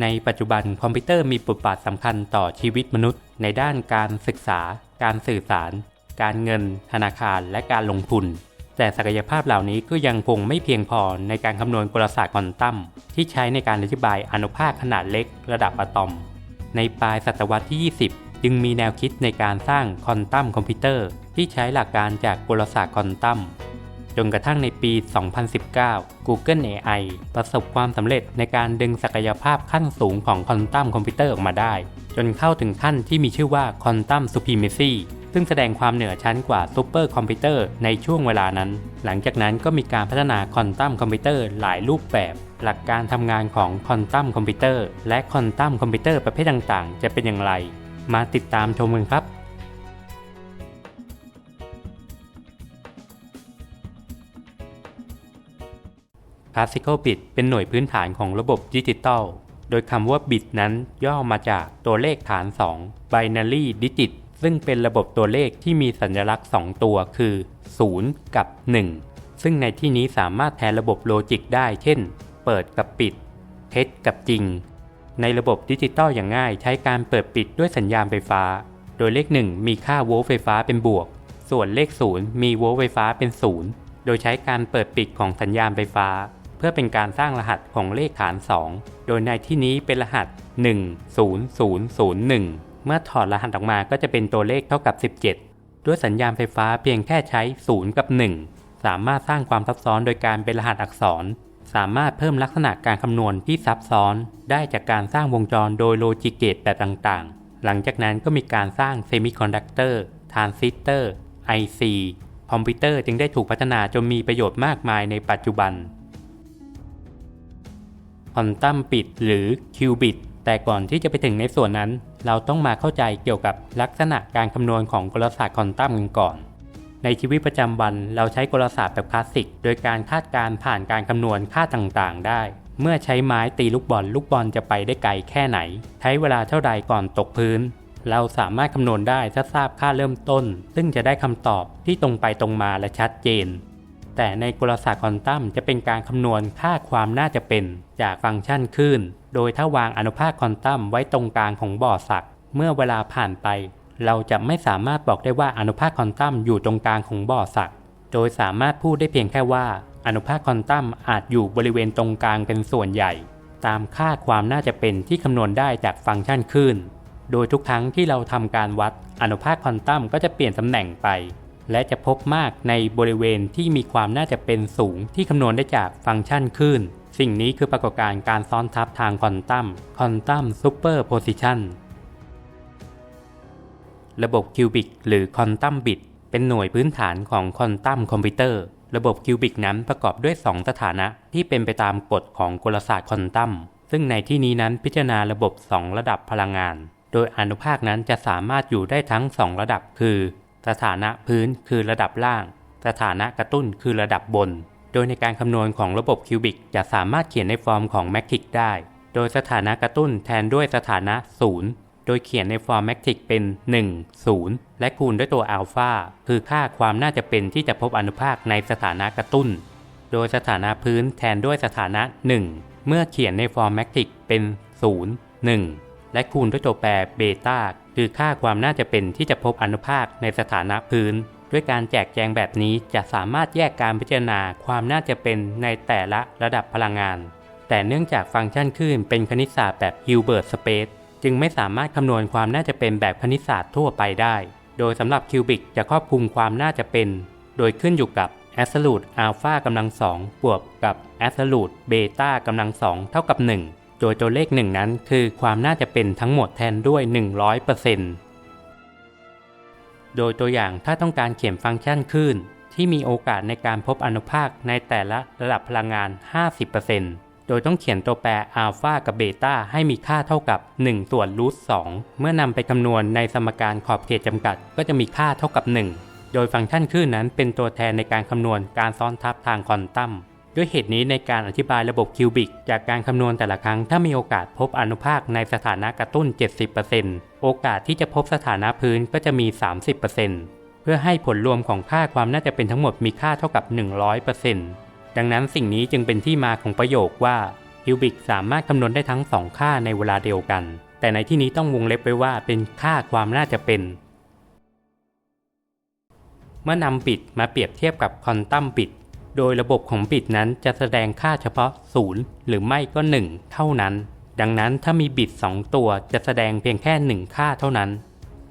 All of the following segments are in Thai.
ในปัจจุบันคอมพิวเตอร์มีบทบาทสำคัญต่อชีวิตมนุษย์ ในด้านการศึกษา การสื่อสาร การเงิน ธนาคาร และการลงทุน แต่ศักยภาพเหล่านี้ก็ยังคงไม่เพียงพอในการคำนวณกลศาสตร์ควอนตัมที่ใช้ในการอธิบายอนุภาคขนาดเล็กระดับอะตอม ในปลายศตวรรษที่ 20 จึงมีแนวคิดในการสร้างควอนตัมคอมพิวเตอร์ที่ใช้หลักการจากกลศาสตร์ควอนตัม จนกระทั่งในปี 2019 Google AI ประสบความสำเร็จในการดึงศักยภาพขั้นสูงของควอนตัมคอมพิวเตอร์ออกมาได้ จนเข้าถึงขั้นที่มีชื่อว่าควอนตัมซูพ r เมซีซึ่งแสดงความเหนือชั้นกว่าซูเปอร์คอมพิวเตอร์ในช่วงเวลานั้น หลังจากนั้นก็มีการพัฒนาควอนตัมคอมพิวเตอร์หลายรูปแบบ หลักการทำงานของควอนตัมคอมพิวเตอร์และควอนตัมคอมพิวเตอร์ประเภทต่างๆ จะเป็นอย่างไร มาติดตามชมกันครับ Classical Bit เป็นหน่วยพื้นฐานของระบบดิจิตอล โดยคำว่า bit นั้นย่อมาจากตัวเลขฐาน 2 binary digit ซึ่งเป็นระบบตัวเลขที่มีสัญลักษณ์ 2 ตัวคือ 0 กับ 1 ซึ่งในที่นี้สามารถแทนระบบโลจิกได้ เช่น เปิดกับปิด เท็จกับจริง ในระบบดิจิตอลอย่างง่ายใช้การเปิดปิดด้วยสัญญาณไฟฟ้า โดยเลข 1 มีค่าโวลต์ไฟฟ้าเป็นบวก ส่วนเลข 0 มีโวลต์ไฟฟ้าเป็น 0 โดยใช้การเปิดปิดของสัญญาณไฟฟ้า เพื่อเป็นการสร้างรหัสของเลขฐาน 2 โดยในที่นี้เป็นรหัส 10001 เมื่อถอดรหัสออกมาก็จะเป็นตัวเลขเท่ากับ 17 ด้วยสัญญาณไฟฟ้าเพียงแค่ใช้ 0 กับ 1 สามารถสร้างความซับซ้อนโดยการเป็นรหัสอักษร สามารถเพิ่มลักษณะการคำนวณที่ซับซ้อน ได้จากการสร้างวงจรโดยโลจิกเกตแบบต่างๆ หลังจากนั้นก็มีการสร้างเซมิคอนดักเตอร์ทรานซิสเตอร์ IC คอมพิวเตอร์จึงได้ถูกพัฒนาจนมีประโยชน์มากมายในปัจจุบัน ควอนตัมบิตหรือคิวบิตแต่ก่อนที่จะไปถึงในส่วนนั้น เราต้องมาเข้าใจเกี่ยวกับลักษณะการคำนวณของกลศาสตร์ควอนตัมกันก่อน ในชีวิตประจำวันเราใช้กลศาสตร์แบบคลาสสิก โดยการคาดการณ์ผ่านการคำนวณค่าต่างๆ ได้ เมื่อใช้ไม้ตีลูกบอลลูกบอลจะไปได้ไกลแค่ไหน ใช้เวลาเท่าใดก่อนตกพื้น เราสามารถคำนวณได้ถ้าทราบค่าเริ่มต้น ซึ่งจะได้คำตอบที่ตรงไปตรงมาและชัดเจน แต่ในกลศาสตร์ควอนตัมจะเป็นการคำนวณค่าความน่าจะเป็นจากฟังก์ชันคลื่น โดยถ้าวางอนุภาคควอนตัมไว้ตรงกลางของบ่อสัก เมื่อเวลาผ่านไป เราจะไม่สามารถบอกได้ว่าอนุภาคควอนตัมอยู่ตรงกลางของบ่อสัก โดยสามารถพูดได้เพียงแค่ว่า อนุภาคควอนตัมอาจอยู่บริเวณตรงกลางเป็นส่วนใหญ่ ตามค่าความน่าจะเป็นที่คำนวณได้จากฟังก์ชันคลื่น โดยทุกครั้งที่เราทำการวัดอนุภาคควอนตัมก็จะเปลี่ยนตำแหน่งไป และจะพบมากในบริเวณที่มีความน่าจะเป็นสูงที่คำนวณได้จากฟังก์ชันคลื่น สิ่งนี้คือปรากฏการณ์การซ้อนทับทางควอนตัมควอนตัมซูเปอร์โพซิชันระบบคิวบิกหรือควอนตัมบิตเป็นหน่วยพื้นฐานของควอนตัมคอมพิวเตอร์ ระบบคิวบิกนั้นประกอบด้วย 2 สถานะที่เป็นไปตามกฎของกลศาสตร์ควอนตัมซึ่งในที่นี้นั้นพิจารณาระบบ 2 ระดับพลังงาน โดยอนุภาคนั้นจะสามารถอยู่ได้ทั้ง 2 ระดับคือ สถานะพื้นคือระดับล่าง สถานะกระตุ้นคือระดับบน โดยในการคำนวณของระบบคิวบิกจะสามารถเขียนในฟอร์มของแมทริกได้ โดยสถานะกระตุ้นแทนด้วยสถานะ 0 โดยเขียนในฟอร์มแมทริกเป็น 1 0 และคูณด้วยตัวอัลฟาคือค่าความน่าจะเป็นที่จะพบอนุภาคในสถานะกระตุ้น โดยสถานะพื้นแทนด้วยสถานะ 1 เมื่อเขียนในฟอร์มแมทริกเป็น 0 1 และคูณด้วยตัวแปรเบต้า คือค่าความน่าจะเป็นที่จะพบอนุภาคในสถานะพื้น ด้วยการแจกแจงแบบนี้จะสามารถแยกการพิจารณาความน่าจะเป็นในแต่ละระดับพลังงาน แต่เนื่องจากฟังก์ชันคลื่นเป็นคณิตศาสตร์แบบฮิลเบิร์ตสเปซจึงไม่สามารถคำนวณความน่าจะเป็นแบบคณิตศาสตร์ทั่วไปได้ โดยสำหรับคิวบิกจะครอบคลุมความน่าจะเป็น โดยขึ้นอยู่กับ absolute alpha กำลังสองบวกกับ absolute beta กำลังสองเท่ากับ 1 โดยตัวเลข1นั้นคือความน่าจะเป็นทั้งหมดแทนด้วย 100%โดยตัวอย่างถ้าต้องการเขียนฟังก์ชันคลื่นที่มีโอกาสในการพบอนุภาคในแต่ละระดับพลังงาน 50%โดยต้องเขียนตัวแปรอัลฟากับเบต้าให้มีค่าเท่ากับ 1 ส่วนรูท2เมื่อนำไปคำนวณในสมการขอบเขตจำกัด ก็จะมีค่าเท่ากับ 1 โดยฟังก์ชันคลื่นนั้นเป็นตัวแทนในการคำนวณการซ้อนทับทางควอนตัม ด้วยเหตุนี้ในการอธิบายระบบคิวบิก จากการคำนวณแต่ละครั้งถ้ามีโอกาสพบอนุภาคในสถานะกระตุ้น 70%โอกาสที่จะพบสถานะพื้นก็จะมี 30%เพื่อให้ผลรวมของค่าความน่าจะเป็นทั้งหมดมีค่าเท่ากับ 100%ดังนั้นสิ่งนี้จึงเป็นที่มาของประโยคว่าคิวบิกสามารถคำนวณได้ทั้ง 2 ค่าในเวลาเดียวกัน แต่ในที่นี้ต้องวงเล็บไว้ว่าเป็นค่าความน่าจะเป็นเมื่อนำบิตมาเปรียบเทียบกับควอนตัมบิต โดยระบบของบิตนั้นจะแสดงค่าเฉพาะ 0 หรือไม่ก็ 1 เท่านั้น ดังนั้นถ้ามีบิต 2 ตัวจะแสดงเพียงแค่ 1 ค่าเท่านั้น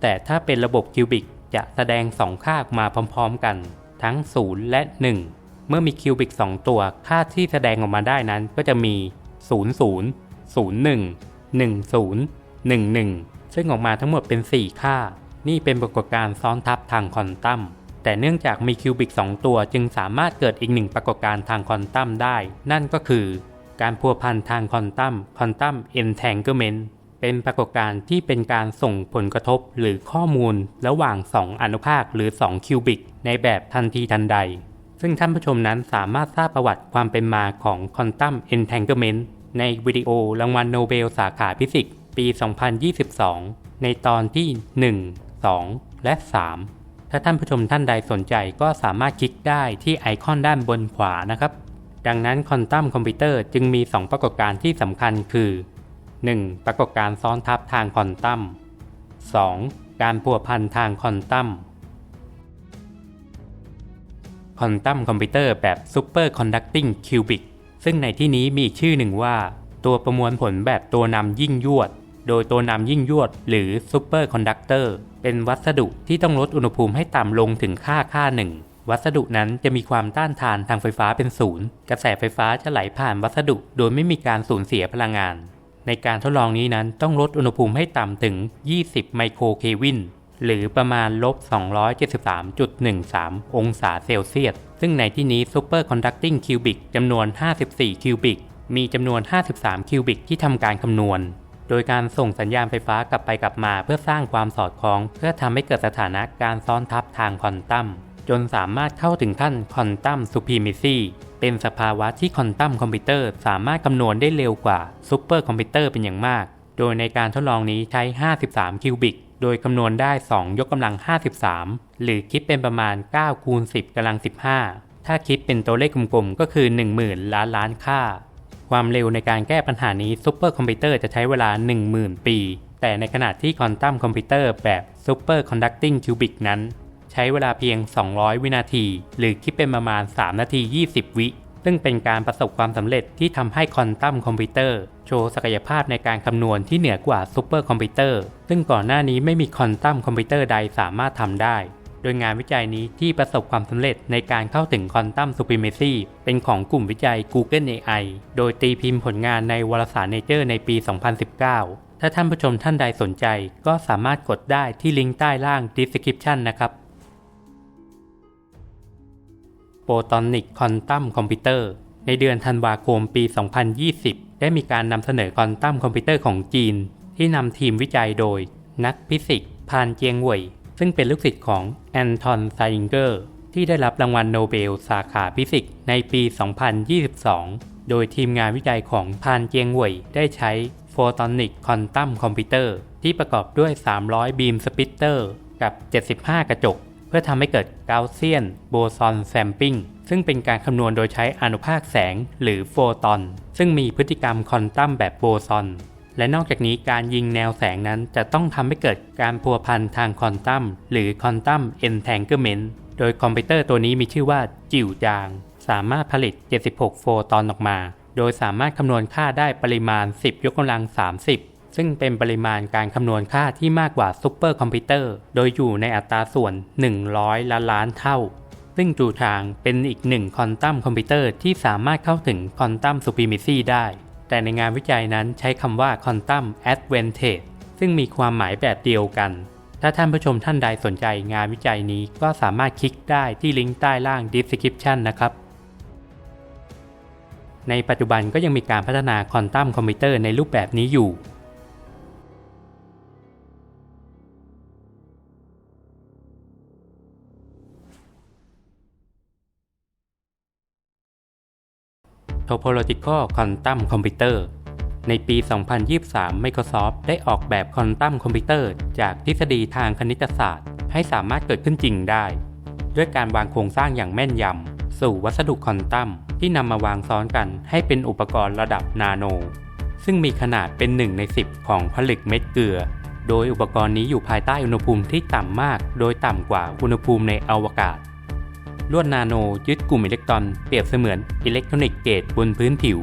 แต่ถ้าเป็นระบบคิวบิกจะแสดง 2 ค่ามาพร้อมๆกัน ทั้ง 0 และ 1 เมื่อมีคิวบิก 2 ตัวค่าที่แสดงออกมาได้นั้นก็จะมี 0 0 0 1 1 0 1 1 ซึ่งออกมาทั้งหมดเป็น 4 ค่า นี่เป็นปรากฏการณ์ซ้อนทับทางควอนตัม แต่เนื่องจากมีคิวบิก 2 ตัวจึงสามารถเกิดอีกหนึ่งปรากฏการณ์ทางควอนตัมได้ นั่นก็คือการพัวพันทางควอนตัมควอนตัม entanglement เป็นปรากฏการณ์ที่เป็นการส่งผลกระทบหรือข้อมูลระหว่าง 2 อนุภาคหรือ 2 คิวบิก ในแบบทันทีทันใด ซึ่งท่านผู้ชมนั้นสามารถทราบประวัติความเป็นมาของควอนตัม entanglement ในวิดีโอรางวัลโนเบลสาขาฟิสิกส์ปี 2022 ในตอนที่ 1 2 และ 3 ถ้าท่านผู้ชมท่านใดสนใจก็สามารถคลิกได้ที่ไอคอนด้านบนขวานะครับ ดังนั้นควอนตัมคอมพิวเตอร์จึงมี 2 ปรากฏการณ์ที่สำคัญคือ 1. ปรากฏการณ์ซ้อนทับทางควอนตัม 2. การพัวพันทางควอนตัมควอนตัมคอมพิวเตอร์แบบ Super Conducting Qubit ซึ่งในที่นี้มีอีกชื่อหนึ่งว่า ตัวประมวลผลแบบตัวนำยิ่งยวด โดยตัวนำยิ่งยวดหรือ Super Conductor เเป็นวัสดุที่ต้องลดอุณหภูมิให้ต่ำลงถึงค่าค่าหนึ่งวัสดุนั้นจะมีความต้านทานทางไฟฟ้าเป็นศูนย์กระแสไฟฟ้าจะไหลผ่านวัสดุ โดยไม่มีการสูญเสียพลังงาน ในการทดลองนี้นั้นต้องลดอุณหภูมิให้ต่ำถึง 20 ไมโครเควิน หรือประมาณลบ 273.13 องศาเซลเซียส ซึ่งในที่นี้ Super Conducting Qubit จำนวน 54 คิวบิก มีจำนวน 53 คิวบิกที่ทำการคำนวณ โดยการส่งสัญญาณไฟฟ้ากลับไปกลับมาเพื่อสร้างความสอดคล้อง เพื่อทำให้เกิดสถานะการซ้อนทับทางควอนตัมจนสามารถเข้าถึงขั้นควอนตัมซูพ r มิซีเป็นสภาวะที่ควอนตัมคอมพิวเตอร์สามารถคำนวณได้เร็วกว่าซูเปอร์คอมพิวเตอร์เป็นอย่างมาก โดยในการทดลองนี้ใช้ 53 คิวบิก โดยคำนวณได้ 2 ยกกำลัง 53 หรือคิดเป็นประมาณ 9 คูณ 10กำลัง 15 ถ้าคิดเป็นตัวเลขกลมๆ ก็คือ 10,000 ล้านล้านค่า ความเร็วในการแก้ปัญหานี้ซูเปอร์คอมพิวเตอร์จะใช้เวลา 10,000 ปี แต่ในขณะที่ควอนตัมคอมพิวเตอร์แบบซูเปอร์คอนดักติ้งคิวบิกนั้น ใช้เวลาเพียง 200 วินาที หรือคิดเป็นประมาณ 3 นาที 20 วิ ซึ่งเป็นการประสบความสำเร็จที่ทำให้ควอนตัมคอมพิวเตอร์โชว์ศักยภาพในการคำนวณที่เหนือกว่าซูเปอร์คอมพิวเตอร์ซึ่งก่อนหน้านี้ไม่มีควอนตัมคอมพิวเตอร์ใดสามารถทำได้ ดยงานวิจัยนี้ที่ประสบความสำเร็จในการเข้าถึงควอนตัมซู p ร e มซีเป็นของกลุ่มวิจัย Google AI โดยตีพิมพ์ผลงานในวารสาร Nature ในปี 2019 ถ้าท่านผู้ชมท่านใดสนใจ ก็สามารถกดได้ที่ลิงก์ใต้ล่าง description นะครับโปรตอนิกคอนตัมคอมพิวเตอร์ในเดือนธันวาคมปี 2020 ได้มีการนำเสนอควอนตัมคอมพิวเตอร์ของจีน ที่นำทีมวิจัยโดย นักฟิสิกส์พานเจียงเหวย ซึ่งเป็นลูกศิษย์ของแอนทอนไซงเกอร์ที่ได้รับรางวัลโนเบลสาขาฟิสิกส์ในปี 2022 โดยทีมงานวิจัยของพานเจียงหวยได้ใช้โฟตอนิกคอนตัมคอมพิวเตอร์ที่ประกอบด้วย 300 บีมสปิตเตอร์กับ 75 กระจก เพื่อทำให้เกิดกาเซียนโบซอนแซมปิ้งซึ่งเป็นการคำนวณโดยใช้อนุภาคแสงหรือโฟตอน ซึ่งมีพฤติกรรมคอนตัมแบบโบซอน และนอกจากนี้การยิงแนวแสงนั้นจะต้องทำให้เกิดการพัวพันทางควอนตัมหรือควอนตัมเอนแทงเกอร์เมนต์โดยคอมพิวเตอร์ตัวนี้มีชื่อว่าจิ๋วจาง สามารถผลิต 76 โฟตอนออกมา โดยสามารถคำนวณค่าได้ปริมาณ 10 ยกกำลัง 30 ซึ่งเป็นปริมาณการคำนวณค่าที่มากกว่าซูเปอร์คอมพิวเตอร์ โดยอยู่ในอัตราส่วน 100 ล้านล้านเท่า ซึ่งจูชางเป็นอีกหนึ่งควอนตัมคอมพิวเตอร์ที่สามารถเข้าถึงควอนตัมซูพ r ร m มิซีได้ แต่ในงานวิจัยนั้นใช้คำว่าควอนตัมแอดเวนเทจซึ่งมีความหมายแบบเดียวกัน ถ้าท่านผู้ชมท่านใดสนใจงานวิจัยนี้ก็สามารถคลิกได้ที่ลิงก์ใต้ล่าง description นะครับ ในปัจจุบันก็ยังมีการพัฒนาควอนตัมคอมพิวเตอร์ในรูปแบบนี้อยู่ Topological Quantum Computer ในปี 2023 Microsoft ได้ออกแบบควอนตัมคอมพิวเตอร์จากทฤษฎีทางคณิตศาสตร์ ให้สามารถเกิดขึ้นจริงได้ ด้วยการวางโครงสร้างอย่างแม่นยำ สู่วัสดุควอนตัมที่นำมาวางซ้อนกันให้เป็นอุปกรณ์ระดับนาโน ซึ่งมีขนาดเป็น 1 ใน 10 ของผลึกเม็ดเกลือ โดยอุปกรณ์นี้อยู่ภายใต้อุณหภูมิที่ต่ำมาก โดยต่ำกว่าอุณหภูมิในอวกาศ ลวดนาโนยึดกลุ่มอิเล็กตรอนเปรียบเสมือนอิเล็กทรอนิกเกตบนพื้นผิว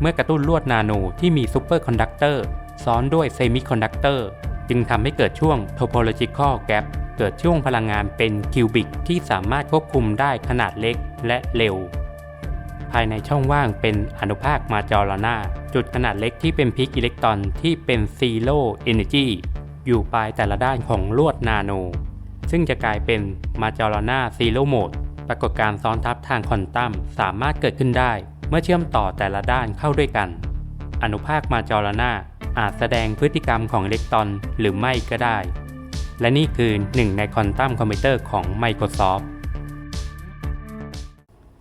เมื่อกระตุ้นลวดนาโนที่มีซูเปอร์คอนดักเตอร์ซ้อนด้วยเซมิคอนดักเตอร์จึงทำให้เกิดช่วง topological gap เกิดช่วงพลังงานเป็นคิวบิกที่สามารถควบคุมได้ขนาดเล็กและเร็ว ภายในช่องว่างเป็นอนุภาคมาจอรนาจุดขนาดเล็กที่เป็นพิกอิเล็กตรอนที่เป็นซีโร่เอเนจีอยู่ปลายแต่ละด้านของลวดนาโน ซึ่งจะกลายเป็นมาจอรนาซีโร่โหมดปรากฏการณ์ซ้อนทับทางควอนตัมสามารถเกิดขึ้นได้ เมื่อเชื่อมต่อแต่ละด้านเข้าด้วยกัน อนุภาคมาจอรนาอาจแสดงพฤติกรรมของอิเล็กตรอนหรือไม่ก็ได้ และนี่คือหนึ่งในควอนตัมคอมพิวเตอร์ของ Microsoft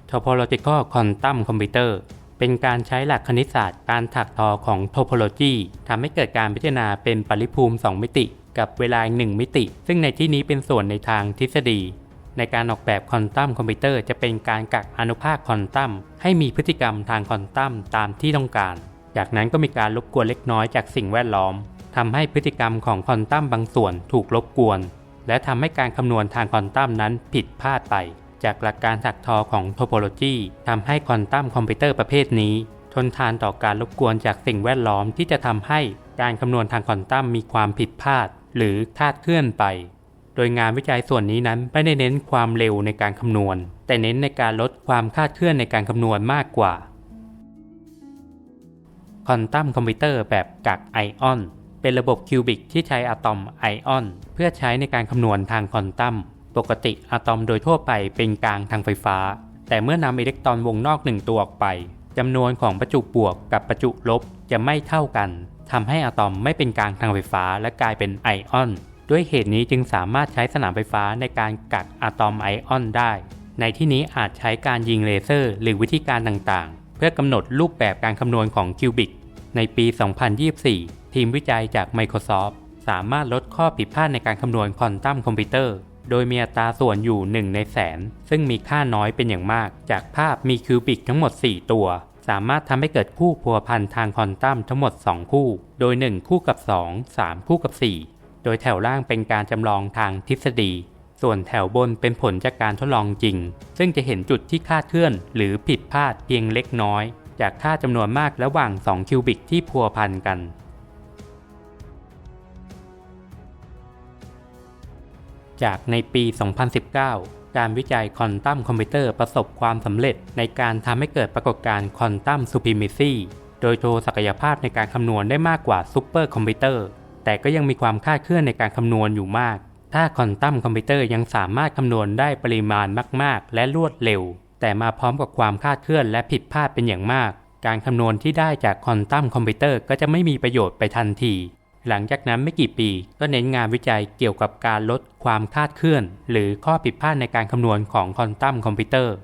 Topological Quantum Computer เป็นการใช้หลักคณิตศาสตร์การถักทอของ Topology ทำให้เกิดการพิจารณาเป็นปริภูมิ 2 มิติ กับเวลา1มิติ ซึ่งในที่นี้เป็นส่วนในทางทฤษฎี ในการออกแบบควอนตัมคอมพิวเตอร์จะเป็นการกักอนุภาคควอนตัมให้มีพฤติกรรมทางควอนตัมตามที่ต้องการ จากนั้นก็มีการรบกวนเล็กน้อยจากสิ่งแวดล้อมทำให้พฤติกรรมของควอนตัมบางส่วนถูกรบกวน และทำให้การคำนวณทางควอนตัมนั้นผิดพลาดไป จากหลักการถักทอของโทโปโลจีทำให้ควอนตัมคอมพิวเตอร์ประเภทนี้ทนทานต่อการรบกวนจากสิ่งแวดล้อมที่จะทำให้การคำนวณทางควอนตัมมีความผิดพลาด หรือคลาดเคลื่อนไป โดยงานวิจัยส่วนนี้นั้นไม่ได้เน้นความเร็วในการคำนวณ แต่เน้นในการลดความคลาดเคลื่อนในการคำนวณมากกว่าควอนตัมคอมพิวเตอร์แบบกักไอออน เป็นระบบคิวบิกที่ใช้อะตอมไอออน เพื่อใช้ในการคำนวณทางควอนตัมปกติอะตอมโดยทั่วไปเป็นกลางทางไฟฟ้า แต่เมื่อนำอิเล็กตรอนวงนอกหนึ่งตัวออกไปจำนวนของประจุบวกกับประจุลบจะไม่เท่ากัน ทำให้อะตอมไม่เป็นกลางทางไฟฟ้าและกลายเป็นไอออน ด้วยเหตุนี้จึงสามารถใช้สนามไฟฟ้าในการกักอะตอมไอออนได้ ในที่นี้อาจใช้การยิงเลเซอร์ หรือวิธีการต่างๆ เพื่อกำหนดรูปแบบการคำนวณของคิวบิก ในปี 2024 ทีมวิจัยจาก Microsoft สามารถลดข้อผิดพลาดในการคำนวณควอนตัมคอมพิวเตอร์ โดยมีอัตราส่วนอยู่ 1 ในแสน ซึ่งมีค่าน้อยเป็นอย่างมาก จากภาพมีคิวบิกทั้งหมด 4 ตัว สามารถทำให้เกิดคู่พัวพันทางคอนตัมทั้งหมด 2 คู่ โดย 1 คู่กับ 2 3 คู่กับ 4 โดยแถวล่างเป็นการจำลองทางทฤษฎี ส่วนแถวบนเป็นผลจากการทดลองจริง ซึ่งจะเห็นจุดที่คาดเคลื่อน หรือผิดพลาดเพียงเล็กน้อย จากค่าจำนวนมากระหว่าง 2 คิวบิกที่พัวพันกันจากในปี 2019 การวิจัยควอนตัมคอมพิวเตอร์ประสบความสำเร็จในการทำให้เกิดปรากฏการณ์ควอนตัมซูพิมิซีโดยโชว์ศักยภาพในการคำนวณได้มากกว่าซูเปอร์คอมพิวเตอร์ แต่ก็ยังมีความคลาดเคลื่อนในการคำนวณอยู่มาก ถ้าควอนตัมคอมพิวเตอร์ยังสามารถคำนวณได้ปริมาณมาก ๆ และรวดเร็ว แต่มาพร้อมกับความคลาดเคลื่อนและผิดพลาดเป็นอย่างมาก การคำนวณที่ได้จากควอนตัมคอมพิวเตอร์ก็จะไม่มีประโยชน์ไปทันที หลังจากนั้นไม่กี่ปีก็เน้นงานวิจัยเกี่ยวกับการลดความคลาดเคลื่อน หรือข้อผิดพลาดในการคำนวณของควอนตัมคอมพิวเตอร์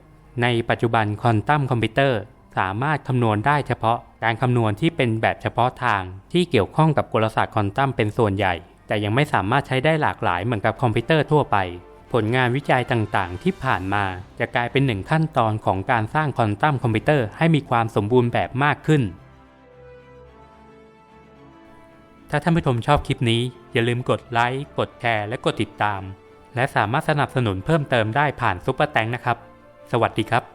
ในปัจจุบันควอนตัมคอมพิวเตอร์สามารถคำนวณได้เฉพาะการคำนวณที่เป็นแบบเฉพาะทาง ที่เกี่ยวข้องกับกลศาสตร์ควอนตัมเป็นส่วนใหญ่ แต่ยังไม่สามารถใช้ได้หลากหลายเหมือนกับคอมพิวเตอร์ทั่วไป ผลงานวิจัยต่างๆ ที่ผ่านมาจะกลายเป็นหนึ่งขั้นตอนของการสร้างควอนตัมคอมพิวเตอร์ให้มีความสมบูรณ์แบบมากขึ้น ถ้าท่านผู้ชมชอบคลิปนี้อย่าลืมกดไลค์กดแชร์และกดติดตาม และสามารถสนับสนุนเพิ่มเติมได้ผ่านซุปเปอร์แตงนะครับ สวัสดีครับ